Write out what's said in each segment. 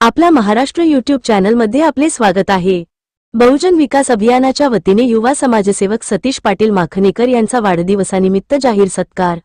आपल्या महाराष्ट्र युट्यूब चॅनलमध्ये आपले स्वागत आहे. बहुजन विकास अभियानाच्या वतीने युवा समाजसेवक सतीश पाटील माखणेकर यांचा वाढदिवसानिमित्त जाहीर सत्कार.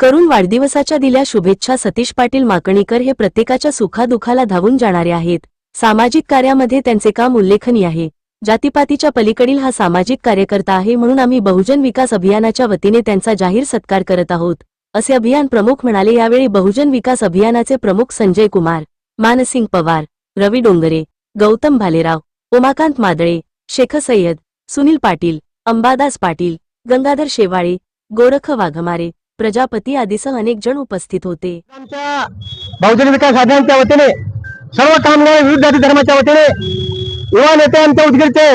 करून वाढदिवसाच्या दिल्या शुभेच्छा सतीश पाटील माकणीकर हे प्रत्येकाच्या सुखादुखाला धावून जाणारे आहेत. सामाजिक कार्यामध्ये त्यांचे काम उल्लेखनीय आहे. जातीपातीच्या पलीकडील हा सामाजिक कार्यकर्ता आहे म्हणून आम्ही बहुजन विकास अभियानाच्या वतीने त्यांचा जाहीर सत्कार करत आहोत. असे अभियान प्रमुख म्हणाले यावेळी बहुजन विकास अभियानाचे प्रमुख संजय कुमार मानसिंग पवार रवी डोंगरे गौतम भालेराव उमाकांत मादळे शेख सय्यद सुनील पाटील अंबादास पाटील गंगाधर शेवाळे गोरख वाघमारे प्रजापती आदीसह अनेक जण उपस्थित होते. आमच्या बहुजन विकास आघाडीच्या वतीने सर्व कामगार विविध जाती धर्माच्या वतीने युवा नेते आमच्या उदगीरचे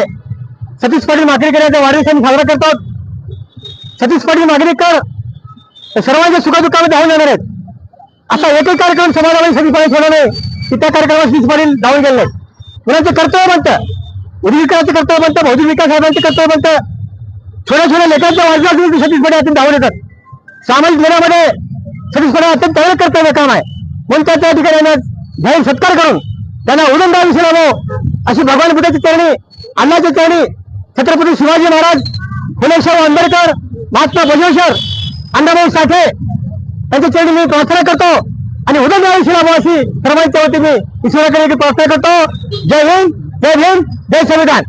सतीश पाटील मागणी यांचा वाढदिवस आम्ही साजरा करतात सतीश पाटील मागणी कर सर्वांच्या सुखदुःखामध्ये धावून जाणार आहेत. असा एकही कार्यक्रम समाजामध्ये सतीश पाटील सोडला नाही. त्या कार्यक्रमात वीस पाटील धावून गेले नाहीत मुलांचं कर्तव्य म्हणतं उदगीर कर्तव्य म्हणतं भौतिक विकास साहेबांचं कर्तव्य म्हणतं छोट्या छोट्या लेखांच्या वाढदिवसासाठी सतीश पाटील अत्यंत धावून येतात सामाजिक जीवनामध्ये सतीश पाटील अत्यंत तयार कर्तव्य काम आहे. म्हणून त्या त्या ठिकाणी यांना जाहीर सत्कार करून त्यांना उदंड आयुष्य लाभो अशी भगवान बुद्धाची चरणी अण्णाची चरणी छत्रपती शिवाजी महाराज फुलेशाह आंबेडकर महात्मा बसवेश्वर अण्णाभाऊ साठे यांच्या चरणी मी प्रार्थना करतो. आणि उदंड आयुष्य लाभो अशी सर्वांच्या वतीने ईश्वराकडे मी प्रार्थना करतो जय हिंद जय भीम जय संविधान